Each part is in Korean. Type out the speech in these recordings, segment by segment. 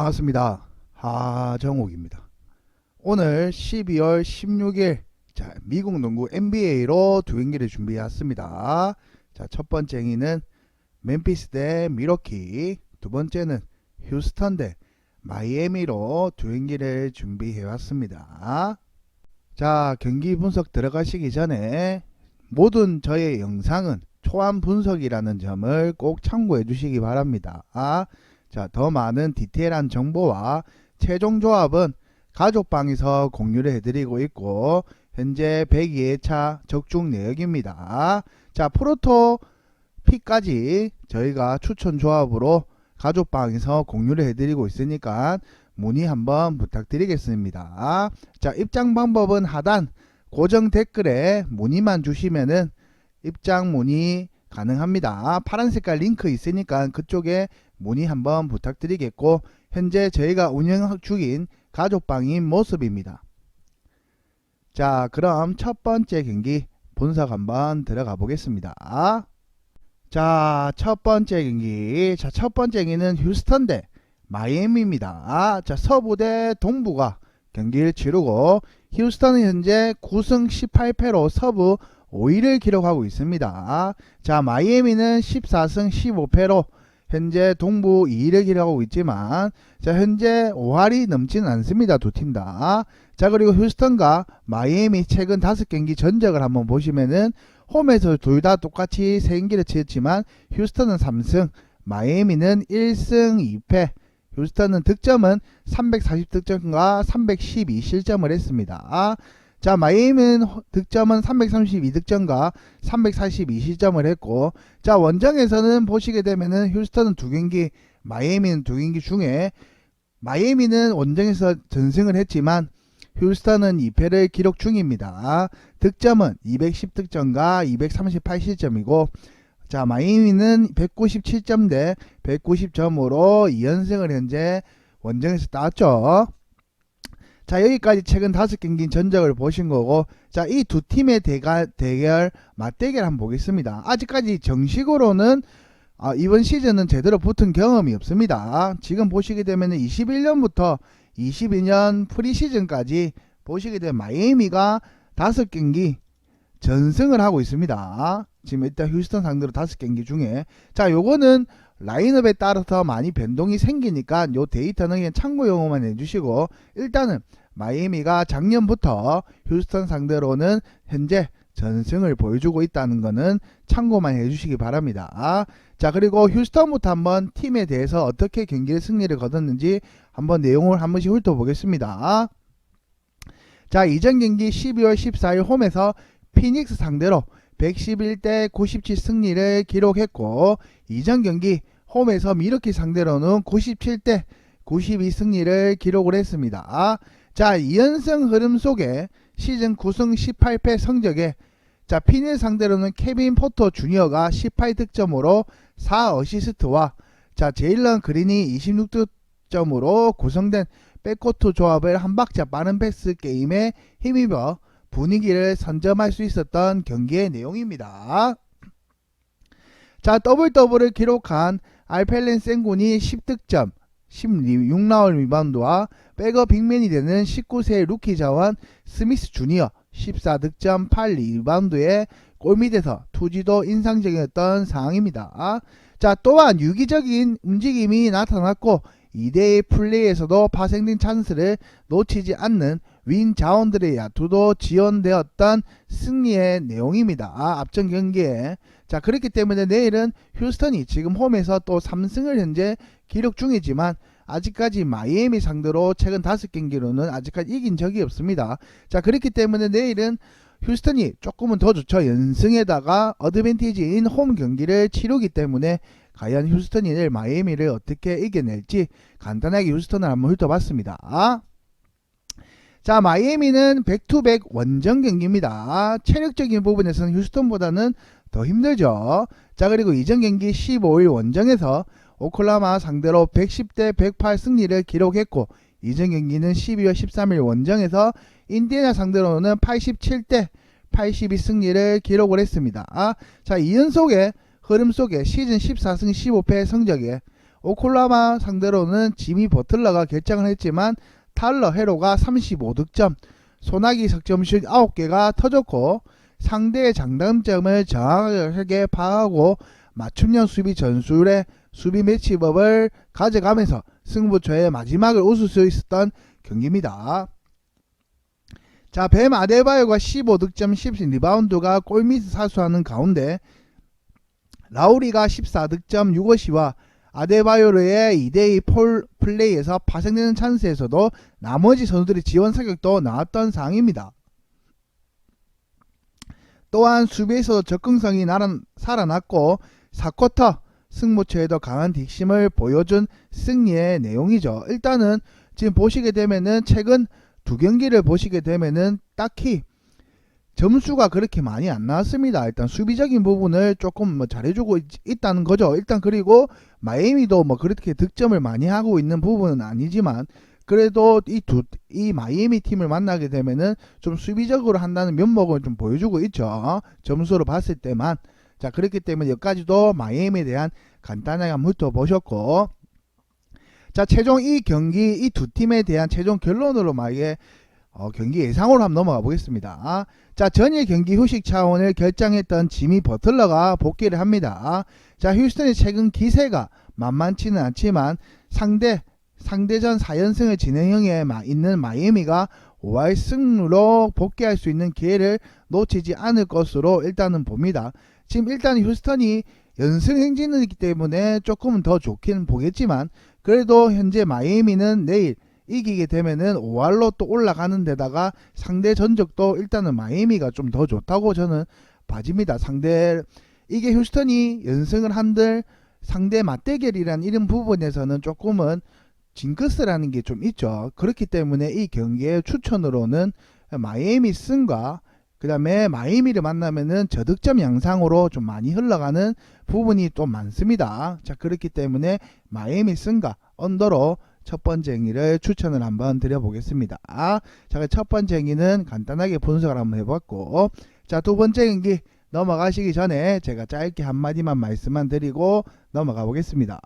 반갑습니다. 하정욱입니다. 오늘 12월 16일 자, 미국 농구 NBA로 두 경기를 준비했습니다. 자, 첫 번째 경기는 멤피스 대 미러키, 두 번째는 휴스턴 대 마이애미로 두 경기를 준비해 왔습니다. 자, 경기 분석 들어가시기 전에 모든 저의 영상은 초안 분석이라는 점을 꼭 참고해 주시기 바랍니다. 아, 자, 더 많은 디테일한 정보와 최종 조합은 가족방에서 공유를 해드리고 있고 현재 102회차 적중 내역입니다. 자, 프로토 픽까지 저희가 추천 조합으로 가족방에서 공유를 해드리고 있으니까 문의 한번 부탁드리겠습니다. 자, 입장 방법은 하단 고정 댓글에 문의만 주시면은 입장 문의 가능합니다. 파란 색깔 링크 있으니까 그쪽에 문의 한번 부탁드리겠고 현재 저희가 운영 중인 가족방인 모습입니다. 자 그럼 첫 번째 경기 분석 한번 들어가 보겠습니다. 자 첫 번째 경기 자 첫 번째 경기는 휴스턴 대 마이애미입니다. 자 서부 대 동부가 경기를 치르고 휴스턴은 현재 9승 18패로 서부 5위를 기록하고 있습니다. 자, 마이애미는 14승 15패로 현재 동부 2위를 기록하고 있지만 자, 현재 5할이 넘지는 않습니다. 두 팀 다. 자, 그리고 휴스턴과 마이애미 최근 5경기 전적을 한번 보시면은 홈에서 둘 다 똑같이 3경기를 치렀지만 휴스턴은 3승, 마이애미는 1승 2패. 휴스턴은 득점은 340득점과 312실점을 했습니다. 자, 마이애미는 득점은 332득점과 342실점을 했고, 자, 원정에서는 보시게 되면은 휴스턴은 두 경기, 마이애미는 두 경기 중에 마이애미는 원정에서 전승을 했지만 휴스턴은 2패를 기록 중입니다. 득점은 210득점과 238실점이고, 자, 마이애미는 197점 대 190점으로 2연승을 현재 원정에서 땄죠. 자 여기까지 최근 다섯 경기 전적을 보신 거고 자 이 두 팀의 대가, 대결 맞대결 한번 보겠습니다. 아직까지 정식으로는 아, 이번 시즌은 제대로 붙은 경험이 없습니다. 지금 보시게 되면 21년부터 22년 프리시즌까지 보시게 되면 마이애미가 다섯 경기 전승을 하고 있습니다. 지금 일단 휴스턴 상대로 다섯 경기 중에. 자 요거는 라인업에 따라서 많이 변동이 생기니까 요 데이터는 그냥 참고 용어만 해주시고 일단은 마이애미가 작년부터 휴스턴 상대로는 현재 전승을 보여주고 있다는 것은 참고만 해주시기 바랍니다. 자 그리고 휴스턴부터 한번 팀에 대해서 어떻게 경기를 승리를 거뒀는지 한번 내용을 한 번씩 훑어보겠습니다. 자 이전 경기 12월 14일 홈에서 피닉스 상대로 111대 97 승리를 기록했고 이전 경기 홈에서 미러키 상대로는 97대 92 승리를 기록을 했습니다. 자 2연승 흐름 속에 시즌 9승 18패 성적에 자 피닐 상대로는 케빈 포터 주니어가 18득점으로 4어시스트와 자 제일런 그린이 26득점으로 구성된 백코트 조합을 한 박자 빠른 패스 게임에 힘입어 분위기를 선점할 수 있었던 경기의 내용입니다. 자 더블 더블을 기록한 알펠렌 센군이 10득점 16라운 리바운드와 백업 빅맨이 되는 19세 루키 자원 스미스 주니어 14득점 8리바운드의 골밑에서 투지도 인상적이었던 상황입니다. 자 또한 유기적인 움직임이 나타났고 2대1 플레이에서도 파생된 찬스를 놓치지 않는 윈 자원들의 야투도 지원되었던 승리의 내용입니다. 앞전 경기에 자 그렇기 때문에 내일은 휴스턴이 지금 홈에서 또 3승을 현재 기록 중이지만 아직까지 마이애미 상대로 최근 5경기로는 아직까지 이긴 적이 없습니다. 자 그렇기 때문에 내일은 휴스턴이 조금은 더 좋죠. 연승에다가 어드밴티지인 홈 경기를 치르기 때문에 과연 휴스턴이 내일 마이애미를 어떻게 이겨낼지 간단하게 휴스턴을 한번 훑어봤습니다. 자 마이애미는 백투백 원정 경기입니다. 체력적인 부분에서는 휴스턴보다는 더 힘들죠. 자 그리고 이전 경기 15일 원정에서 오클라마 상대로 110대 108 승리를 기록했고 이전 경기는 12월 13일 원정에서 인디애나 상대로는 87대 82 승리를 기록을 했습니다. 아, 자, 2연속의 흐름 속에 시즌 14승 15패 성적에 오클라마 상대로는 지미 버틀러가 결정을 했지만 탈러 헤로가 35득점, 소나기 석점슛 9개가 터졌고 상대의 장단점을 정확하게 파악하고 맞춤형 수비 전술의 수비 매치법을 가져가면서 승부처의 마지막을 웃을 수 있었던 경기입니다. 자, 뱀 아데바요가 15득점 10리바운드가 골밑 사수하는 가운데 라우리가 14득점 6어시와 아데바요르의 2대2 폴 플레이에서 파생되는 찬스에서도 나머지 선수들의 지원 사격도 나왔던 상황입니다. 또한 수비에서 접근성이 나란, 살아났고 4쿼터 승부처에도 강한 뒷심을 보여준 승리의 내용이죠. 일단은 지금 보시게 되면은 최근 두 경기를 보시게 되면은 딱히 점수가 그렇게 많이 안 나왔습니다. 일단 수비적인 부분을 조금 뭐 잘해주고 있, 다는 거죠. 일단 그리고 마이애미도 뭐 그렇게 득점을 많이 하고 있는 부분은 아니지만 그래도 이 두 이 마이애미 팀을 만나게 되면은 좀 수비적으로 한다는 면목을 좀 보여주고 있죠. 점수로 봤을 때만 자 그렇기 때문에 여기까지도 마이애미에 대한 간단하게 한번 훑어보셨고 자 최종 이 경기 이 두 팀에 대한 최종 결론으로 만약에 어, 경기 예상으로 한번 넘어가 보겠습니다. 자 전일 경기 휴식 차원을 결정했던 지미 버틀러가 복귀를 합니다. 자 휴스턴의 최근 기세가 만만치는 않지만 상대 상대전 4연승을 진행형에 마- 있는 마이애미가 5할 승으로 복귀할 수 있는 기회를 놓치지 않을 것으로 일단은 봅니다. 지금 일단 휴스턴이 연승 행진이기 때문에 조금은 더 좋기는 보겠지만 그래도 현재 마이애미는 내일 이기게 되면은 5할로 또 올라가는 데다가 상대 전적도 일단은 마이애미가 좀 더 좋다고 저는 봐집니다. 상대 이게 휴스턴이 연승을 한들 상대 맞대결이란 이런 부분에서는 조금은 징크스라는 게 좀 있죠. 그렇기 때문에 이 경기의 추천으로는 마이애미 승과 그 다음에 마이애미를 만나면은 저득점 양상으로 좀 많이 흘러가는 부분이 또 많습니다. 자, 그렇기 때문에 마이애미 승과 언더로 첫 번째 행위를 추천을 한번 드려보겠습니다. 자, 첫 번째 행위는 간단하게 분석을 한번 해봤고, 자, 두 번째 경기 넘어가시기 전에 제가 짧게 한마디만 말씀만 드리고 넘어가 보겠습니다.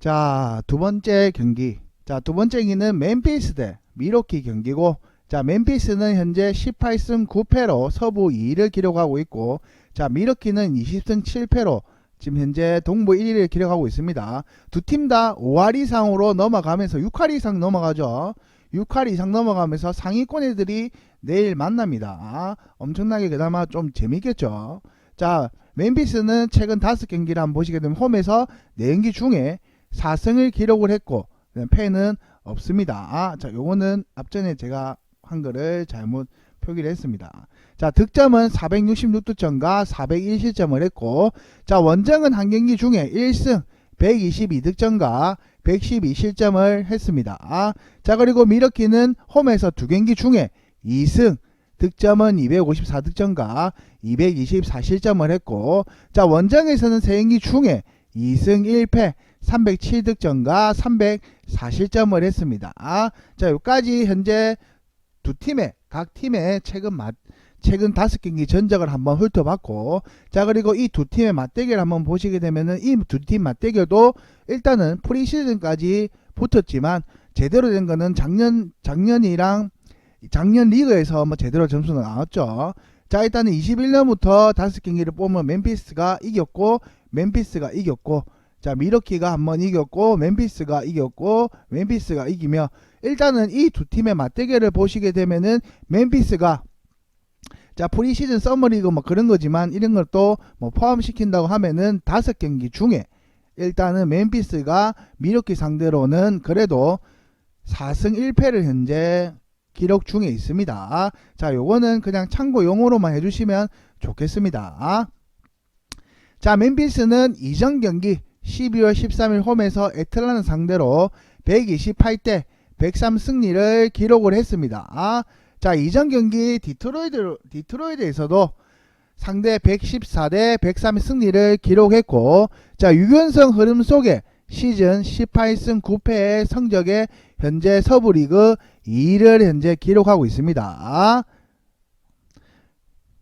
자, 두 번째 경기. 자, 두 번째 경기는 멤피스 대 미로키 경기고, 자, 멤피스는 현재 18승 9패로 서부 2위를 기록하고 있고, 자, 미러키는 20승 7패로 지금 현재 동부 1위를 기록하고 있습니다. 두 팀 다 5할 이상으로 넘어가면서 6할 이상 넘어가죠. 6할 이상 넘어가면서 상위권 애들이 내일 만납니다. 엄청나게 그나마 좀 재밌겠죠. 자, 멤피스는 최근 5경기를 한번 보시게 되면 홈에서 4경기 중에 4승을 기록을 했고 패는 없습니다. 아, 자, 요거는 앞전에 제가 한 거를 잘못 표기를 했습니다. 자, 득점은 466득점과 401실점을 했고, 자, 원정은 한 경기 중에 1승 122득점과 112실점을 했습니다. 아, 자, 그리고 미러키는 홈에서 두 경기 중에 2승 득점은 254득점과 224실점을 했고, 자, 원정에서는 세 경기 중에 2승 1패 307득점과 304실점을 했습니다. 아, 자, 여기까지 현재 두 팀의 각 팀의 최근 맞 최근 다섯 경기 전적을 한번 훑어봤고 자 그리고 이 두 팀의 맞대결 한번 보시게 되면은 이 두 팀 맞대결도 일단은 프리시즌까지 붙었지만 제대로 된 거는 작년 작년이랑 작년 리그에서 뭐 제대로 점수가 나왔죠. 자 일단은 21년부터 다섯 경기를 보면 멤피스가 이겼고 멤피스가 이겼고 자 미러키가 한번 이겼고 멤피스가 이겼고 멤피스가 이기며 일단은 이 두 팀의 맞대결을 보시게 되면은 멤피스가 자 프리시즌 서머리그 뭐 그런 거지만 이런 것도 뭐 포함시킨다고 하면은 다섯 경기 중에 일단은 멤피스가 미러키 상대로는 그래도 4승 1패를 현재 기록 중에 있습니다. 자 요거는 그냥 참고 용어로만 해주시면 좋겠습니다. 자 멤피스는 이전 경기 12월 13일 홈에서 애틀란타 상대로 128대 103 승리를 기록을 했습니다. 아, 자, 이전 경기 디트로이드, 디트로이드에서도 상대 114대 103 승리를 기록했고, 자, 6연승 흐름 속에 시즌 18승 9패의 성적에 현재 서부 리그 2위를 현재 기록하고 있습니다.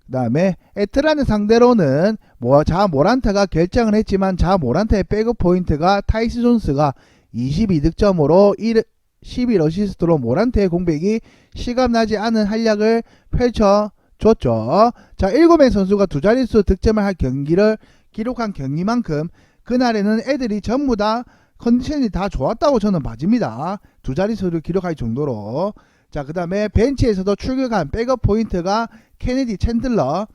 그 다음에 에트라는 상대로는 뭐 자 모란타가 결정을 했지만 자 모란타의 백업 포인트가 타이스 존스가 22득점으로 1, 11어시스트로 모란테의 공백이 실감나지 않은 활약을 펼쳐줬죠. 자, 7명 선수가 두 자릿수 득점을 할 경기를 기록한 경기만큼 그날에는 애들이 전부 다 컨디션이 다 좋았다고 저는 봐집니다. 두 자릿수를 기록할 정도로. 자, 그 다음에 벤치에서도 출격한 백업 포인트가 케네디 챈들러.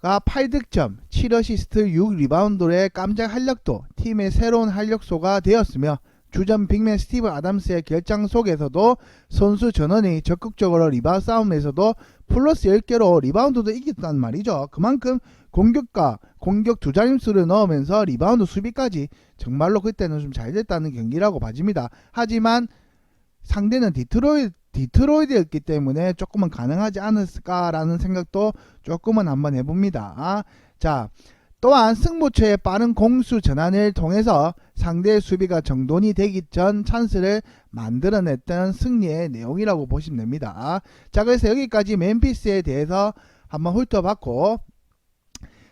가 8득점, 7어시스트, 6리바운드의 깜짝 활약도 팀의 새로운 활력소가 되었으며 주전 빅맨 스티브 아담스의 결장 속에서도 선수 전원이 적극적으로 리바운드 싸움에서도 플러스 10개로 리바운드도 이겼단 말이죠. 그만큼 공격과 공격 두 자릿수를 넣으면서 리바운드 수비까지 정말로 그때는 좀 잘 됐다는 경기라고 봐집니다. 하지만 상대는 디트로이, 디트로이드였기 때문에 조금은 가능하지 않았을까라는 생각도 조금은 한번 해봅니다. 자, 또한 승부처의 빠른 공수 전환을 통해서 상대의 수비가 정돈이 되기 전 찬스를 만들어냈던 승리의 내용이라고 보시면 됩니다. 자, 그래서 여기까지 멤피스에 대해서 한번 훑어봤고,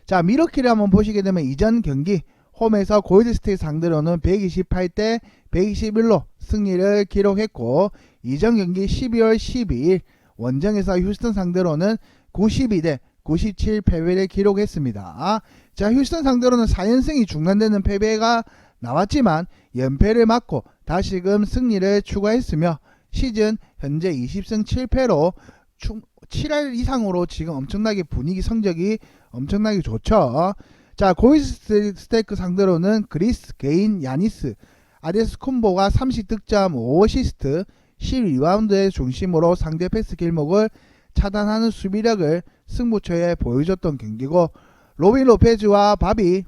자, 미러키를 한번 보시게 되면 이전 경기 홈에서 골드스테이트 상대로는 128대 121로 승리를 기록했고 이전 경기 12월 12일 원정에서 휴스턴 상대로는 92대 97 패배를 기록했습니다. 자, 휴스턴 상대로는 4연승이 중단되는 패배가 나왔지만 연패를 맞고 다시금 승리를 추가했으며 시즌 현재 20승 7패로 7할 이상으로 지금 엄청나게 분위기 성적이 엄청나게 좋죠. 자, 고이스테이크 상대로는 그리스, 게인, 야니스, 아데스 콤보가 30득점, 5어시스트, 12라운드의 중심으로 상대 패스 길목을 차단하는 수비력을 승부처에 보여줬던 경기고 로빈 로페즈와 바비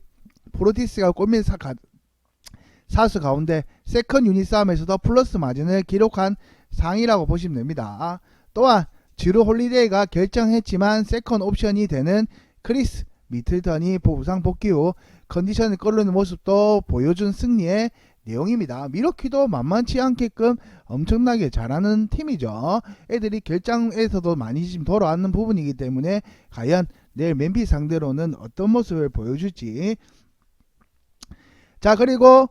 프로티스가 골밑 사, 가, 사수 가운데 세컨 유닛 싸움에서도 플러스 마진을 기록한 상이라고 보시면 됩니다. 또한 지루 홀리데이가 결정했지만 세컨 옵션이 되는 크리스 미틀턴이 부상 복귀 후 컨디션을 끌어오는 모습도 보여준 승리의 내용입니다. 미러키도 만만치 않게끔 엄청나게 잘하는 팀이죠. 애들이 결장에서도 많이 지금 돌아왔는 부분이기 때문에 과연 내일 맨비 상대로는 어떤 모습을 보여줄지 자 그리고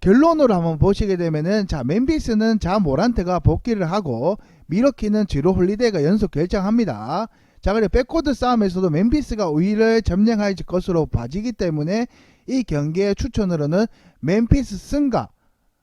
결론으로 한번 보시게 되면은 자 멤피스는 자 모란테가 복귀를 하고 미러키는 지로 홀리데이가 연속 결정합니다. 자 그리고 백코드 싸움에서도 멤피스가 우위를 점령할 것으로 봐지기 때문에 이 경기의 추천으로는 멤피스 승과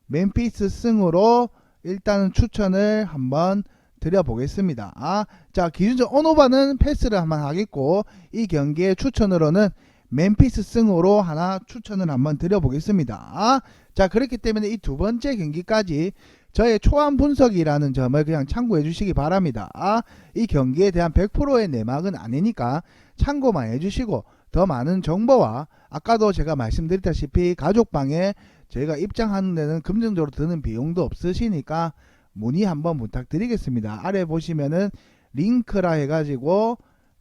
멤피스 승으로 일단은 추천을 한번 드려보겠습니다. 아, 자 기준적 온오바는 패스를 한번 하겠고 이 경기의 추천으로는 멤피스 승으로 하나 추천을 한번 드려보겠습니다. 아, 자 그렇기 때문에 이 두 번째 경기까지 저의 초안 분석이라는 점을 그냥 참고해 주시기 바랍니다. 아, 이 경기에 대한 100%의 내막은 아니니까 참고만 해주시고 더 많은 정보와 아까도 제가 말씀드렸다시피 가족방에 저희가 입장하는 데는 금전적으로 드는 비용도 없으시니까 문의 한번 부탁드리겠습니다. 아래 보시면은 링크라 해가지고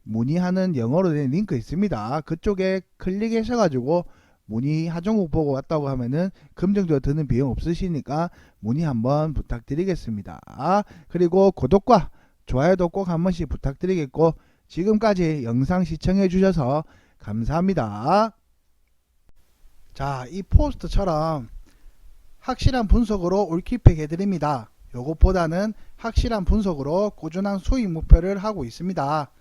문의하는 영어로 된 링크 있습니다. 그쪽에 클릭하셔가지고 문의 하정욱 보고 왔다고 하면은 금전적으로 드는 비용 없으시니까 문의 한번 부탁드리겠습니다. 그리고 구독과 좋아요도 꼭 한 번씩 부탁드리겠고 지금까지 영상 시청해 주셔서 감사합니다. 자, 이 포스트처럼 확실한 분석으로 올킬팩 해드립니다. 요것보다는 확실한 분석으로 꾸준한 수익 목표를 하고 있습니다.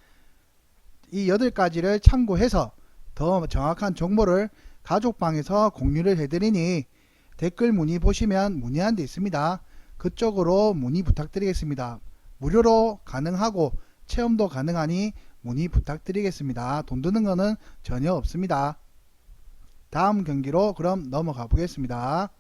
이 8가지를 참고해서 더 정확한 정보를 가족방에서 공유를 해드리니 댓글 문의 보시면 문의한 데 있습니다. 그쪽으로 문의 부탁드리겠습니다. 무료로 가능하고 체험도 가능하니 문의 부탁드리겠습니다. 돈 드는 거는 전혀 없습니다. 다음 경기로 그럼 넘어가 보겠습니다.